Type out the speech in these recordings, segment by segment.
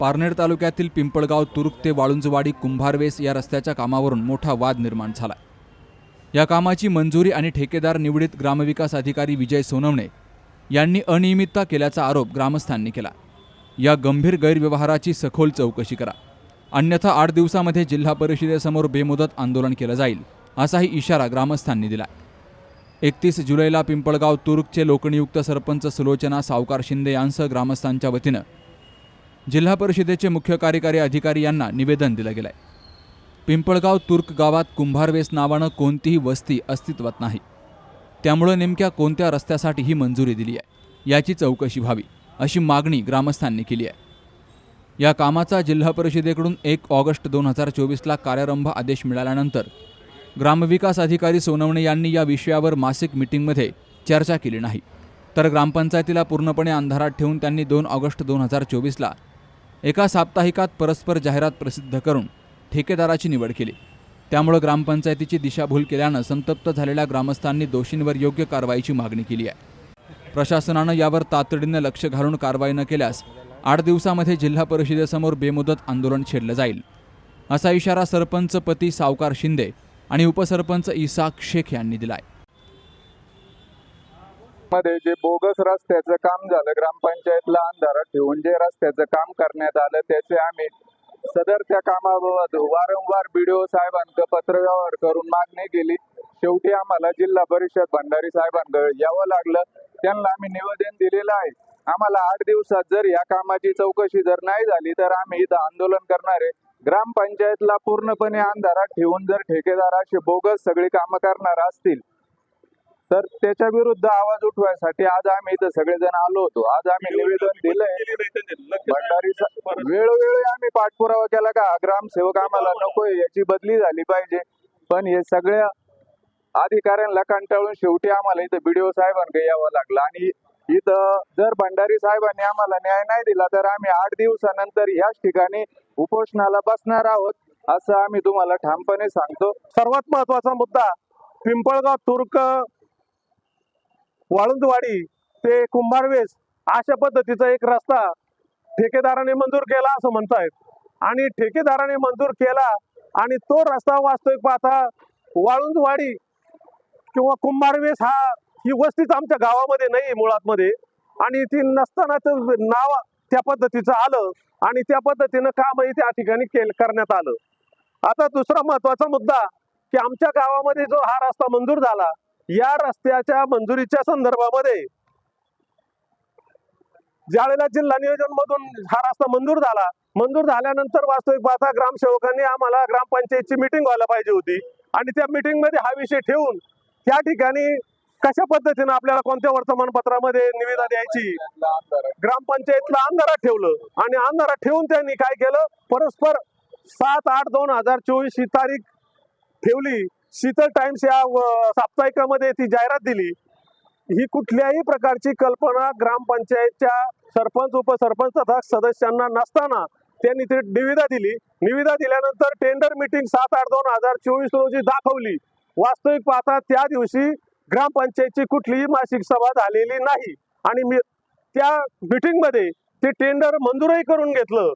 पारनेर तालुक्यातील पिंपळगाव तुरुक ते वाळुंजवाडी कुंभारवेस या रस्त्याच्या कामावरून मोठा वाद निर्माण झाला या कामाची मंजुरी आणि ठेकेदार निवडीत ग्रामविकास अधिकारी विजय सोनवणे यांनी अनियमितता केल्याचा आरोप ग्रामस्थांनी केला. या गंभीर गैरव्यवहाराची सखोल चौकशी करा. अन्यथा आठ दिवसामध्ये जिल्हा परिषदेसमोर बेमुदत आंदोलन केलं जाईल असाही इशारा ग्रामस्थांनी दिला एकतीस जुलैला पिंपळगाव तुरुकचे लोकनियुक्त सरपंच सुलोचना सावकार शिंदे यांसह ग्रामस्थांच्या वतीनं जिल्हा परिषदेचे मुख्य कार्यकारी अधिकारी यांना निवेदन दिलं गेलंय. पिंपळगाव तुर्क गावात कुंभारवेस नावानं कोणतीही वस्ती अस्तित्वात नाही. त्यामुळं नेमक्या कोणत्या रस्त्यासाठी ही मंजुरी दिली आहे याची चौकशी व्हावी अशी मागणी ग्रामस्थांनी केली आहे. या कामाचा जिल्हा परिषदेकडून एक ऑगस्ट दोन हजार चोवीसला कार्यारंभ आदेश मिळाल्यानंतर ग्रामविकास अधिकारी सोनवणे यांनी या विषयावर मासिक मिटिंगमध्ये चर्चा केली नाही. तर ग्रामपंचायतीला पूर्णपणे अंधारात ठेवून त्यांनी दोन ऑगस्ट दोन हजार चोवीसला एका साप्ताहिकात परस्पर जाहिरात प्रसिद्ध करून ठेकेदाराची निवड केली. त्यामुळं ग्रामपंचायतीची दिशाभूल केल्यानं संतप्त झालेल्या ग्रामस्थांनी दोषींवर योग्य कारवाईची मागणी केली आहे. प्रशासनानं यावर तातडीनं लक्ष घालून कारवाई न केल्यास आठ दिवसामध्ये जिल्हा परिषदेसमोर बेमुदत आंदोलन छेडलं जाईल. असा इशारा सरपंच पती सावकार शिंदे आणि उपसरपंच इसाक शेख यांनी दिलाय. मध्ये जे बोगस रस्त्याचं काम झालं ग्रामपंचायतला अंधारात ठेवून जे रस्त्याचं काम करण्यात आलं त्याचे आम्ही सदर त्या कामाबाबत वारंवार बीडीओ साहेबांकडे पत्रव्यवहार करून मागणी केली. शेवटी आम्हाला जिल्हा परिषद भंडारी साहेबांकडे यावं लागलं. त्यांना आम्ही निवेदन दिलेलं आहे. आम्हाला आठ दिवसात जर या कामाची चौकशी जर नाही झाली तर आम्ही इथं आंदोलन करणार आहे. ग्रामपंचायतला पूर्णपणे अंधारात ठेवून जर ठेकेदार असे बोगस सगळी कामं करणार असतील तर त्याच्या विरुद्ध आवाज उठवायसाठी आज आम्ही इथं सगळेजण आलो होतो. आज आम्ही निवेदन दिलंय. भंडारी वेळोवेळी आम्ही पाठपुरावा केला का ग्रामसेवक आम्हाला नकोय याची बदली झाली पाहिजे. पण हे सगळ्या अधिकाऱ्यांना कंटाळून शेवटी आम्हाला इथं बीडीओ साहेबांकडे यावं लागलं. आणि इथं जर भंडारी साहेबांनी आम्हाला न्याय नाही दिला तर आम्ही आठ दिवसानंतर ह्याच ठिकाणी उपोषणाला बसणार आहोत असं आम्ही तुम्हाला ठामपणे सांगतो. सर्वात महत्त्वाचा मुद्दा पिंपळगाव तुर्क वाळुंदवाडी ते कुंभारवेस अशा पद्धतीचा एक रस्ता ठेकेदाराने मंजूर केला असं म्हणतायत. आणि ठेकेदाराने मंजूर केला आणि तो रस्ता वास्तविक पाहता वाळुंदवाडी किंवा कुंभारवेस हा ही वस्तीच आमच्या गावामध्ये नाही मुळात मध्ये आणि ती नसतानाच नाव त्या पद्धतीचं आलं आणि त्या पद्धतीनं कामही त्या ठिकाणी केल करण्यात आलं. आता दुसरा महत्त्वाचा मुद्दा की आमच्या गावामध्ये जो हा रस्ता मंजूर झाला या रस्त्याच्या मंजुरीच्या संदर्भामध्ये ज्यावेळेला जिल्हा नियोजन मधून हा रस्ता मंजूर झाला. मंजूर झाल्यानंतर वास्तविक पाहता ग्रामसेवकांनी आम्हाला ग्रामपंचायतची मिटिंग व्हायला पाहिजे होती. आणि त्या मिटिंगमध्ये हा विषय ठेवून त्या ठिकाणी कशा पद्धतीनं आपल्याला कोणत्या वर्तमानपत्रामध्ये निविदा द्यायची? ग्रामपंचायतला अंधारात ठेवलं. आणि अंधारात ठेवून त्यांनी काय केलं? परस्पर सात आठ दोन हजार चोवीस ही तारीख ठेवली. शीतल टाइम्स या साप्ताहिकामध्ये ती जाहिरात दिली. ही कुठल्याही प्रकारची कल्पना ग्रामपंचायतच्या सरपंच उपसरपंच तथा सदस्यांना नसताना त्यांनी ती निविदा दिली. निविदा दिल्यानंतर टेंडर मिटिंग सात आठ दोन हजार चोवीस रोजी दाखवली. वास्तविक पाहता त्या दिवशी ग्रामपंचायतची कुठलीही मासिक सभा झालेली नाही. आणि मी त्या मिटिंगमध्ये ते टेंडर मंजूरही करून घेतलं.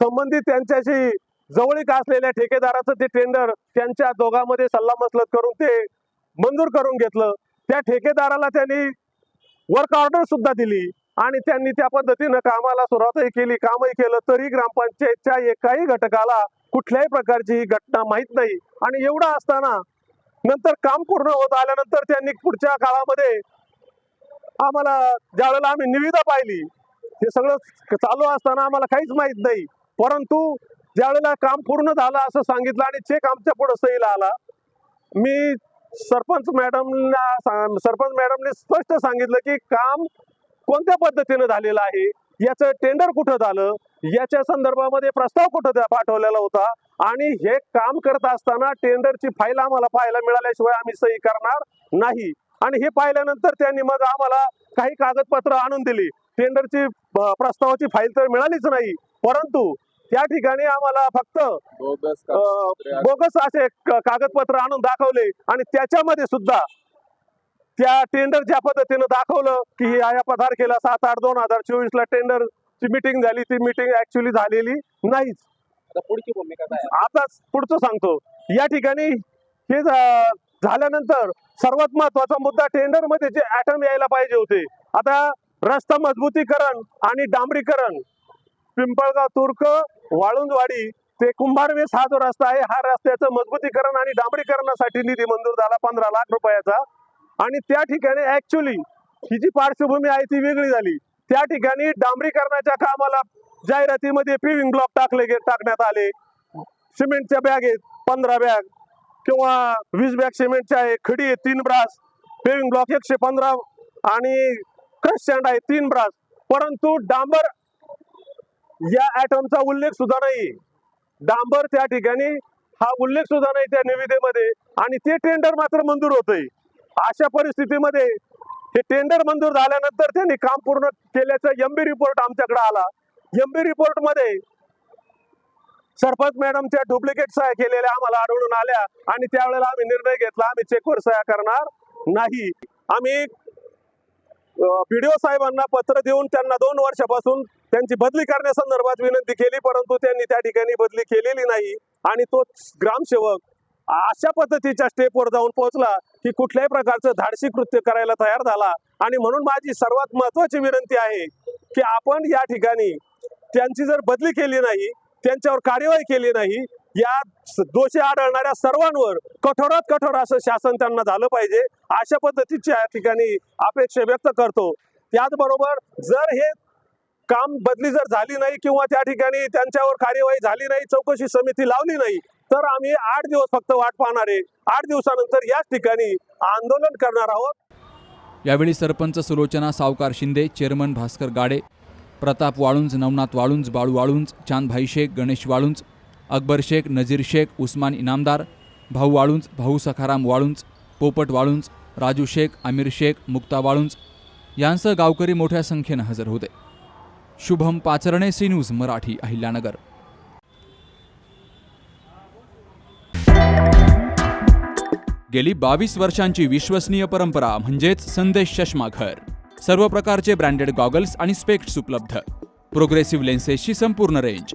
संबंधित त्यांच्याशी जवळीक असलेल्या ठेकेदाराचं ते टेंडर त्यांच्या दोघांमध्ये सल्लामसलत करून ते मंजूर करून घेतलं. त्या ठेकेदाराला त्यांनी वर्क ऑर्डर सुद्धा दिली आणि त्यांनी त्या पद्धतीनं कामाला सुरुवातही केली. कामही केलं तरी ग्रामपंचायतच्या एकाही घटकाला कुठल्याही प्रकारची ही घटना माहीत नाही. आणि एवढं असताना नंतर काम पूर्ण होत आल्यानंतर त्यांनी पुढच्या काळामध्ये आम्हाला ज्यावेळेला आम्ही निविदा पाहिली हे सगळं चालू असताना आम्हाला काहीच माहीत नाही. परंतु ज्यावेळेला काम पूर्ण झालं असं सांगितलं आणि चेक आमच्या पुढे सहीला आला मी सरपंच मॅडमला सरपंच मॅडमने स्पष्ट सांगितलं की काम कोणत्या पद्धतीनं झालेलं आहे याचं टेंडर कुठं झालं याच्या संदर्भामध्ये प्रस्ताव कुठं पाठवलेला होता आणि हे काम करत असताना टेंडरची फाईल आम्हाला पाहायला मिळाल्याशिवाय आम्ही सही करणार नाही. आणि हे पाहिल्यानंतर त्यांनी मग आम्हाला काही कागदपत्र आणून दिली. टेंडरची प्रस्तावाची फाईल तर मिळालीच नाही परंतु त्या ठिकाणी आम्हाला फक्त बोगस असे कागदपत्र आणून दाखवले आणि त्याच्यामध्ये सुद्धा त्या टेंडर ज्या पद्धतीनं दाखवलं की हे या तारखेला सात आठ दोन हजार चोवीस ला टेंडर ची मिटिंग झाली. ती मिटिंग ऍक्च्युली झालेली नाहीच. पुढची भूमिका आता पुढचं सांगतो. या ठिकाणी हे झाल्यानंतर सर्वात महत्त्वाचा मुद्दा टेंडरमध्ये जे ऍटम यायला पाहिजे होते. आता रस्ता मजबूतीकरण आणि डांबरीकरण. पिंपळगाव तुर्क वाळुंजवाडी ते कुंभारवेस हा जो रस्ता आहे. हा रस्त्याचं मजबूतीकरण आणि डांबरीकरणासाठी निधी मंजूर झाला पंधरा लाख रुपयाचा. आणि त्या ठिकाणी ऍक्च्युली ही जी पार्श्वभूमी आहे ती वेगळी झाली. त्या ठिकाणी डांबरीकरणाच्या कामाला जाहिरातीमध्ये पिविंग ब्लॉक टाकले गे टाकण्यात आले. सिमेंटच्या बॅग आहेत पंधरा बॅग किंवा वीस बॅग सिमेंटच्या आहे खडी आहे तीन ब्रास पेविंग ब्लॉक एकशे पंधरा आणि क्रश सँड आहे तीन ब्रास परंतु डांबर या ॲटमचा उल्लेख सुद्धा नाही. डांबर त्या ठिकाणी हा उल्लेख सुद्धा नाही त्या निविदेमध्ये. आणि ते टेंडर मात्र मंजूर होतंय. अशा परिस्थितीमध्ये हे टेंडर मंजूर झाल्यानंतर त्यांनी काम पूर्ण केल्याचा एमबी रिपोर्ट आमच्याकडे आला. एमबी रिपोर्टमध्ये सरपंच मॅडमच्या डुप्लिकेट सह्या केलेल्या आम्हाला आढळून आल्या. आणि त्यावेळेला आम्ही निर्णय घेतला आम्ही चेकवर सह्या करणार नाही. आम्ही बीडीओ साहेबांना पत्र देऊन त्यांना दोन वर्षापासून त्यांची बदली करण्यासंदर्भात विनंती केली परंतु त्यांनी त्या ठिकाणी बदली केलेली नाही. आणि तो ग्रामसेवक अशा पद्धतीच्या स्टेपवर जाऊन पोहोचला की कुठल्याही प्रकारचं धाडसी कृत्य करायला तयार झाला. आणि म्हणून माझी सर्वात महत्वाची विनंती आहे की आपण या ठिकाणी त्यांची जर बदली केली नाही त्यांच्यावर कार्यवाही केली नाही या दोषी आढळणाऱ्या सर्वांवर कठोरात कठोर असं शासन त्यांना झालं पाहिजे. अशा पद्धतीची या ठिकाणी अपेक्षा व्यक्त करतो. त्याचबरोबर जर हे काम बदली जर झाली नाही किंवा त्या ठिकाणी त्यांच्यावर कार्यवाही झाली नाही चौकशी समिती लावली नाही तर आम्ही आठ दिवस फक्त वाट पाहणार आहे. आठ दिवसानंतर याच ठिकाणी आंदोलन करणार आहोत. यावेळी सरपंच सुलोचना सावकार शिंदे चेअरमन भास्कर गाडे प्रताप वाळुंज नवनाथ वाळुंज बाळू वाळुंज चांदभाई शेख गणेश वाळुंज अकबर शेख नजीर शेख उस्मान इनामदार भाऊ वाळुंज भाऊ सखाराम वाळुंज पोपट वाळुंज राजू शेख आमिर शेख मुक्ता वाळुंज यांसह गावकरी मोठ्या संख्येनं हजर होते. Shubham Pacharne C news Marathi Ahilyanagar. गेली बावीस वर्षांची विश्वसनीय परंपरा म्हणजेच संदेश चष्मा घर. सर्व प्रकारचे ब्रँडेड गॉगल्स आणि स्पेक्ट्स उपलब्ध. प्रोग्रेसिव्ह लेन्सेसची संपूर्ण रेंज.